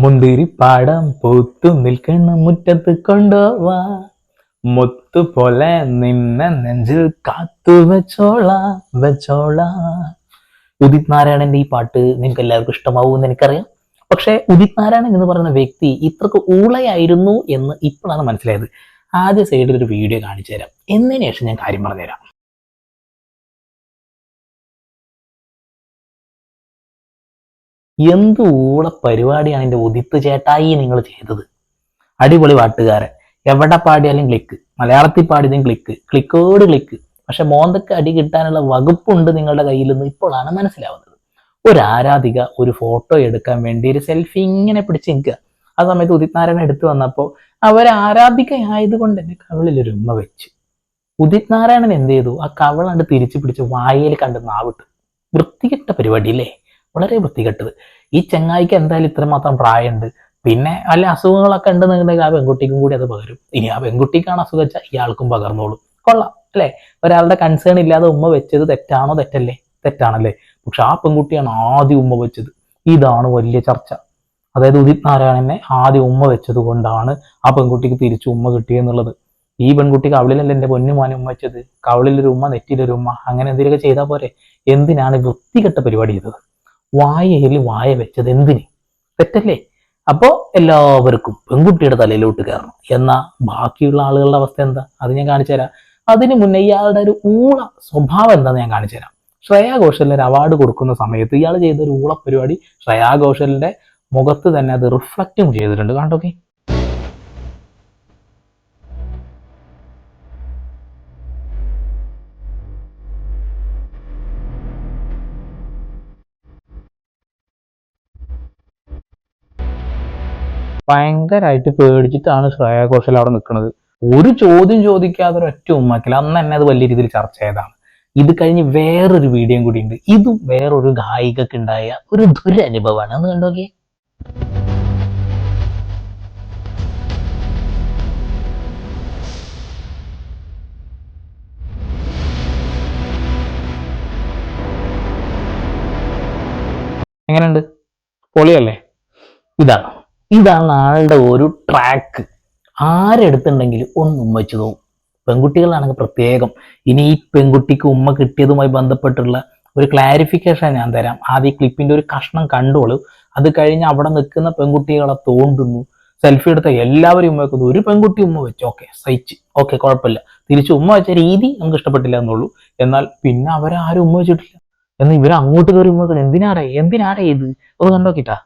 മുന്തിരിപ്പാടം പൂത്തു നിൽക്കണ മുറ്റത്ത് കൊണ്ടുപോവാ മുത്തു പോലെ നിന്നെ നെഞ്ചിൽ കാത്തു വെച്ചോളാ വെച്ചോളാ. ഉദിത് നാരായണന്റെ ഈ പാട്ട് നിങ്ങൾക്ക് എല്ലാവർക്കും ഇഷ്ടമാവുമെന്ന് എനിക്കറിയാം. പക്ഷെ ഉദിത് നാരായണൻ എന്ന് പറയുന്ന വ്യക്തി ഇത്രക്ക് ഊളയായിരുന്നു എന്ന് ഇപ്പോഴാണ് മനസ്സിലായത്. ആദ്യ സൈഡിൽ ഒരു വീഡിയോ കാണിച്ചു തരാം എന്നതിന് ശേഷം ഞാൻ കാര്യം പറഞ്ഞുതരാം. എന്ത് ഊള പരിപാടിയാണ് എന്റെ ഉദിത്ത് ചേട്ടായി നിങ്ങൾ ചെയ്തത്? അടിപൊളി പാട്ടുകാരൻ. എവിടെ പാടിയാലും ക്ലിക്ക് മലയാളത്തിൽ പാടിയതും ക്ലിക്ക് ക്ലിക്കോട് ക്ലിക്ക് പക്ഷെ മോന്തക്ക് അടി കിട്ടാനുള്ള വകുപ്പുണ്ട് നിങ്ങളുടെ കയ്യിൽ നിന്ന് ഇപ്പോഴാണ് മനസ്സിലാവുന്നത്. ഒരു ആരാധിക ഒരു ഫോട്ടോ എടുക്കാൻ വേണ്ടി ഒരു സെൽഫി ഇങ്ങനെ പിടിച്ച് നിൽക്കുക. ആ സമയത്ത് ഉദിത് നാരായണൻ എടുത്തു വന്നപ്പോൾ അവർ ആരാധികയായതുകൊണ്ട് എന്റെ കവിളിൽ ഒരു ഉമ്മ വെച്ചു. ഉദിത് നാരായണൻ എന്ത് ചെയ്തു? ആ കവളണ്ട് തിരിച്ചു പിടിച്ച് വായയിൽ കണ്ട് നാവിട്ടു. വൃത്തികെട്ട പരിപാടി അല്ലേ വളരെ വൃത്തികെട്ടത്. ഈ ചെങ്ങായിക്ക് എന്തായാലും ഇത്രമാത്രം പ്രായമുണ്ട്. പിന്നെ അല്ല അസുഖങ്ങളൊക്കെ ഉണ്ടെന്നുണ്ടെങ്കിൽ ആ പെൺകുട്ടിക്കും കൂടി അത് പകരും. ഇനി ആ പെൺകുട്ടിക്കാണ് അസുഖം വെച്ചാൽ ഇയാൾക്കും പകർന്നോളും. കൊള്ളാം അല്ലേ? ഒരാളുടെ കൺസേൺ ഇല്ലാതെ ഉമ്മ വെച്ചത് തെറ്റാണോ? തെറ്റല്ലേ? തെറ്റാണല്ലേ? പക്ഷെ ആ പെൺകുട്ടിയാണ് ആദ്യം ഉമ്മ വെച്ചത്. ഇതാണ് വലിയ ചർച്ച. അതായത് ഉദിത് നാരായണനെ ആദ്യം ഉമ്മ വെച്ചത് കൊണ്ടാണ് ആ പെൺകുട്ടിക്ക് തിരിച്ചു ഉമ്മ കിട്ടിയെന്നുള്ളത്. ഈ പെൺകുട്ടിക്ക് അവളിലല്ല എന്റെ പൊന്നുമാനും ഉമ്മ വെച്ചത്? കവളിലൊരു ഉമ്മ നെറ്റിലൊരു ഉമ്മ അങ്ങനെ എന്തെങ്കിലുമൊക്കെ ചെയ്താൽ പോരെ? എന്തിനാണ് വൃത്തികെട്ട പരിപാടി ചെയ്തത്? വായയിൽ വായ വെച്ചത് എന്തിന്? തെറ്റല്ലേ? അപ്പോ എല്ലാവർക്കും പെൺകുട്ടിയുടെ തലയിലോട്ട് കയറണം. എന്നാ ബാക്കിയുള്ള ആളുകളുടെ അവസ്ഥ എന്താ? അത് ഞാൻ കാണിച്ചു തരാം. അതിനു മുന്നേ ഇയാളുടെ ഒരു ഊള സ്വഭാവം എന്താണെന്ന് ഞാൻ കാണിച്ചു തരാം. ശ്രേയാ ഘോഷലിന് ഒരു അവാർഡ് കൊടുക്കുന്ന സമയത്ത് ഇയാൾ ചെയ്ത ഒരു ഊള പരിപാടി ശ്രേയാ ഘോഷലിന്റെ മുഖത്ത് തന്നെ അത് റിഫ്ലക്റ്റും ചെയ്തിട്ടുണ്ട്. കണ്ടോക്കെ? ഭയങ്കരമായിട്ട് പേടിച്ചിട്ടാണ് ശ്രേയ ഘോഷൽ അവിടെ നിൽക്കുന്നത് ഒരു ചോദ്യം ചോദിക്കാതെ ഒരൊറ്റ ഉമ്മാക്കില്ല അന്ന് തന്നെ അത് വലിയ രീതിയിൽ ചർച്ച ചെയ്തതാണ്. ഇത് കഴിഞ്ഞ് വേറൊരു വീഡിയോയും കൂടി ഉണ്ട് ഇതും വേറൊരു ഗായികക്ക് ഉണ്ടായ ഒരു ദുരനുഭവമാണ്. ഒന്ന് കണ്ടോക്കെ എങ്ങനെയുണ്ട്? പൊളിയല്ലേ? ഇതാണ് ഇതാണ് ആളുടെ ഒരു ട്രാക്ക് ആരെടുത്തുണ്ടെങ്കിലും ഒന്ന് ഉമ്മ വെച്ച് തോന്നും പെൺകുട്ടികളാണെങ്കിൽ പ്രത്യേകം. ഇനി ഈ പെൺകുട്ടിക്ക് ഉമ്മ കിട്ടിയതുമായി ബന്ധപ്പെട്ടുള്ള ഒരു ക്ലാരിഫിക്കേഷൻ ഞാൻ തരാം. ആദ്യ ക്ലിപ്പിന്റെ ഒരു കഷ്ണം കണ്ടോളൂ. അത് കഴിഞ്ഞ് അവിടെ നിൽക്കുന്ന പെൺകുട്ടികളെ തോണ്ടുന്നു. സെൽഫി എടുത്ത എല്ലാവരും ഉമ്മ വെക്കുന്നു. ഒരു പെൺകുട്ടി ഉമ്മ വെച്ചു. ഓക്കെ സഹിച്ച്. ഓക്കെ കുഴപ്പമില്ല. തിരിച്ച് ഉമ്മ വെച്ച രീതി നമുക്ക് ഇഷ്ടപ്പെട്ടില്ല എന്നുള്ളൂ. എന്നാൽ പിന്നെ അവരാരും ഉമ്മ വെച്ചിട്ടില്ല. എന്നാൽ ഇവർ അങ്ങോട്ട് കയറി ഉമ്മ എന്തിനാടേ? എന്തിനാടേ ഇത്? ഒന്ന് കണ്ടോക്കിട്ടാ.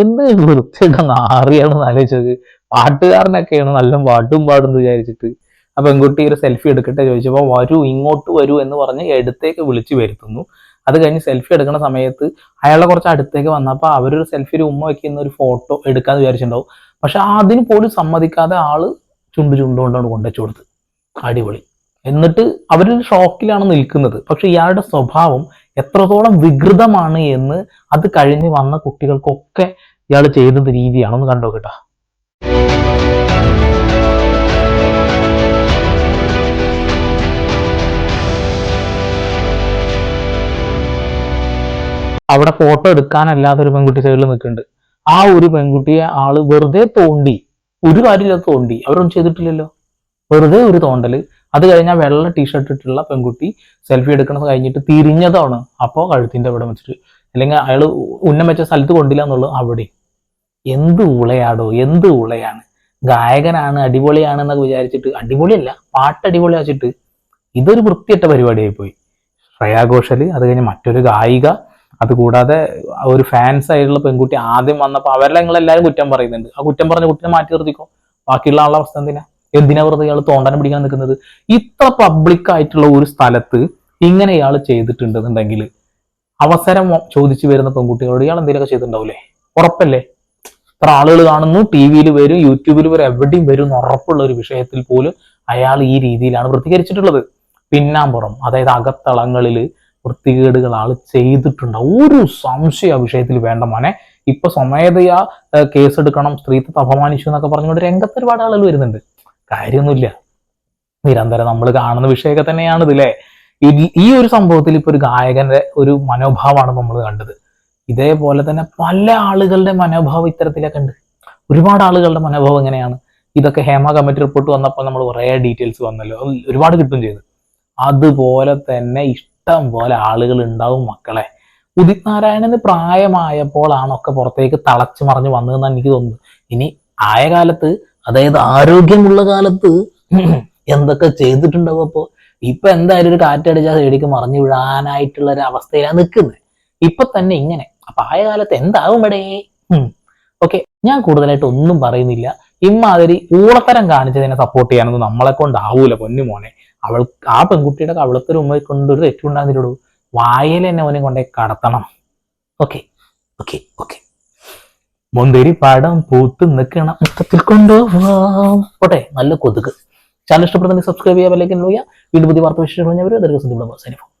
എന്ത് വൃത്തിയുടെ നാറിയാണെന്ന് ആലോചിച്ചത്? പാട്ടുകാരനൊക്കെയാണ് നല്ല പാട്ടും പാടും വിചാരിച്ചിട്ട്. ആ പെൺകുട്ടി ഒരു സെൽഫി എടുക്കട്ടെ ചോദിച്ചപ്പോൾ വരൂ ഇങ്ങോട്ട് വരൂ എന്ന് പറഞ്ഞ് എടുത്തേക്ക് വിളിച്ചു വരുത്തുന്നു. അത് കഴിഞ്ഞ് സെൽഫി എടുക്കുന്ന സമയത്ത് അയാളെ കുറച്ച് അടുത്തേക്ക് വന്നപ്പോൾ അവരൊരു സെൽഫി ഒരു ഉമ്മ വയ്ക്കുന്ന ഒരു ഫോട്ടോ എടുക്കാന്ന് വിചാരിച്ചിട്ടുണ്ടാവും. പക്ഷെ അതിന് പോലും സമ്മതിക്കാതെ ആൾ ചുണ്ടു ചുണ്ടുകൊണ്ടാണ് കൊണ്ടുവച്ചു കൊടുത്ത് അടിപൊളി. എന്നിട്ട് അവരൊരു ഷോക്കിലാണ് നിൽക്കുന്നത്. പക്ഷെ ഇയാളുടെ സ്വഭാവം എത്രത്തോളം വികൃതമാണ് എന്ന് അത് കഴിഞ്ഞ് വന്ന കുട്ടികൾക്കൊക്കെ ഇയാൾ ചെയ്യുന്നത് രീതിയാണെന്ന് കണ്ടോ കേട്ടോ. അവിടെ ഫോട്ടോ എടുക്കാനല്ലാതെ ഒരു പെൺകുട്ടി സൈഡിൽ നിൽക്കുന്നുണ്ട്. ആ ഒരു പെൺകുട്ടിയെ ആൾ വെറുതെ തോണ്ടി ഒരു കാര്യമില്ലാതെ തോണ്ടി അവരൊന്നും ചെയ്തിട്ടില്ലല്ലോ. വെറുതെ ഒരു തോണ്ടൽ അത് കഴിഞ്ഞാൽ വെള്ള ടീഷർട്ട് ഇട്ടുള്ള പെൺകുട്ടി സെൽഫി എടുക്കണത് കഴിഞ്ഞിട്ട് തിരിഞ്ഞതാണ്. അപ്പോൾ കഴുത്തിന്റെ അവിടെ വെച്ചിട്ട്. അല്ലെങ്കിൽ അയാൾ ഉന്നം വെച്ച സ്ഥലത്ത് കൊണ്ടില്ല എന്നുള്ളത് അവിടെ. എന്ത് ഉളയാടോ എന്ത് ഉളയാണ്. ഗായകനാണ് അടിപൊളിയാണ് എന്നൊക്കെ വിചാരിച്ചിട്ട് അടിപൊളിയല്ല പാട്ട് അടിപൊളി വെച്ചിട്ട് ഇതൊരു വൃത്തിയറ്റ പരിപാടിയായി പോയി ശ്രേയാ ഘോഷൽ അത് കഴിഞ്ഞ് മറ്റൊരു ഗായിക അതുകൂടാതെ ഒരു ഫാൻസ് ആയിട്ടുള്ള പെൺകുട്ടി ആദ്യം വന്നപ്പോൾ അവരെല്ലാം നിങ്ങൾ എല്ലാവരും കുറ്റം പറയുന്നുണ്ട്. ആ കുറ്റം പറഞ്ഞ കുട്ടിനെ മാറ്റി നിർത്തിക്കോ? ബാക്കിയുള്ള ആളുടെ അവസ്ഥ എന്തിനാ? എന്തിനാ വെറുതെ ഇയാൾ തോണ്ടാനം പിടിക്കാൻ നിൽക്കുന്നത്? ഇത്ര പബ്ലിക് ആയിട്ടുള്ള ഒരു സ്ഥലത്ത് ഇങ്ങനെ ഇയാൾ ചെയ്തിട്ടുണ്ടെന്നുണ്ടെങ്കിൽ അവസരം ചോദിച്ചു വരുന്ന പെൺകുട്ടികളോട് ഇയാൾ എന്തെങ്കിലുമൊക്കെ ചെയ്തിട്ടുണ്ടാവില്ലേ ഉറപ്പല്ലേ? ഇത്ര ആളുകൾ കാണുന്നു ടി വിയിൽ വരും യൂട്യൂബിൽ വരും എവിടെയും വരും എന്ന് ഉറപ്പുള്ള ഒരു വിഷയത്തിൽ പോലും അയാൾ ഈ രീതിയിലാണ് പ്രതികരിച്ചിട്ടുള്ളത് പിന്നാമ്പുറം അതായത് അകത്തളങ്ങളിൽ വൃത്തികേടുകൾ ആൾ ചെയ്തിട്ടുണ്ട്. ഒരു സംശയം ആ വിഷയത്തിൽ വേണ്ട മോനെ. ഇപ്പൊ സ്വമേധയാ കേസെടുക്കണം സ്ത്രീത്വത്തെ അപമാനിച്ചു എന്നൊക്കെ പറഞ്ഞുകൊണ്ട് രംഗത്ത് ഒരുപാട് ആളുകൾ വരുന്നുണ്ട്. കാര്യമൊന്നുമില്ല. നിരന്തരം നമ്മൾ കാണുന്ന വിഷയമൊക്കെ തന്നെയാണ് ഇതിലെ ഈ ഒരു സംഭവത്തിൽ ഇപ്പൊ ഒരു ഗായകന്റെ ഒരു മനോഭാവമാണ് നമ്മൾ കണ്ടത്. ഇതേപോലെ തന്നെ പല ആളുകളുടെ മനോഭാവം ഇത്തരത്തിലൊക്കെ ഉണ്ട്. ഒരുപാട് ആളുകളുടെ മനോഭാവം എങ്ങനെയാണ്? ഇതൊക്കെ ഹേമ കമ്മിറ്റി റിപ്പോർട്ട് വന്നപ്പോൾ നമ്മൾ കുറേ ഡീറ്റെയിൽസ് വന്നല്ലോ. ഒരുപാട് കിട്ടും ചെയ്തു. അതുപോലെ തന്നെ ഇഷ്ടം പോലെ ആളുകൾ ഉണ്ടാവും മക്കളെ. ഉദിത് നാരായണന് പ്രായമായപ്പോഴാണൊക്കെ പുറത്തേക്ക് തളച്ചു മറിഞ്ഞ് വന്നതെന്നാണ് എനിക്ക് തോന്നുന്നത്. ഇനി ആയ കാലത്ത് അതായത് ആരോഗ്യമുള്ള കാലത്ത് എന്തൊക്കെ ചെയ്തിട്ടുണ്ടാവും അപ്പോ? ഇപ്പൊ എന്തായാലും ഒരു കാറ്റടിച്ചാൽ സൈഡിക്ക് മറിഞ്ഞു വിഴാനായിട്ടുള്ള ഒരു അവസ്ഥയിലാണ് നിൽക്കുന്നത് ഇപ്പൊ തന്നെ ഇങ്ങനെ. അപ്പൊ ആയ കാലത്ത് എന്താവും ഇവിടെ ഓക്കെ ഞാൻ കൂടുതലായിട്ട് ഒന്നും പറയുന്നില്ല. ഇമ്മാതിരി ഊളത്തരം കാണിച്ചതിനെ സപ്പോർട്ട് ചെയ്യാനൊന്നും നമ്മളെ കൊണ്ടാവൂല പൊന്നു മോനെ. അവൾ ആ പെൺകുട്ടിയുടെ കവളത്തൊരു ഉമ്മ കൊണ്ടൊരു തെറ്റുണ്ടാകുന്നില്ലടൂ വായയിൽ മോനെ അവനെ കൊണ്ടേ കടത്തണം. Okay okay okay. മുന്തിരി പാടം പൂത്ത് നിൽക്കണം. മുഖത്തിൽ കൊണ്ടുപോവാം. നല്ല കൊതുക്. ചാനൽ ഇഷ്ടപ്പെടുന്നെങ്കിൽ സബ്സ്ക്രൈബ് ചെയ്യാൻ അല്ലെങ്കിൽ വീണ്ടും പുതിയ വാർത്ത വിശേഷം പറഞ്ഞവർ ദീർഘസന്ധി ദീർഘ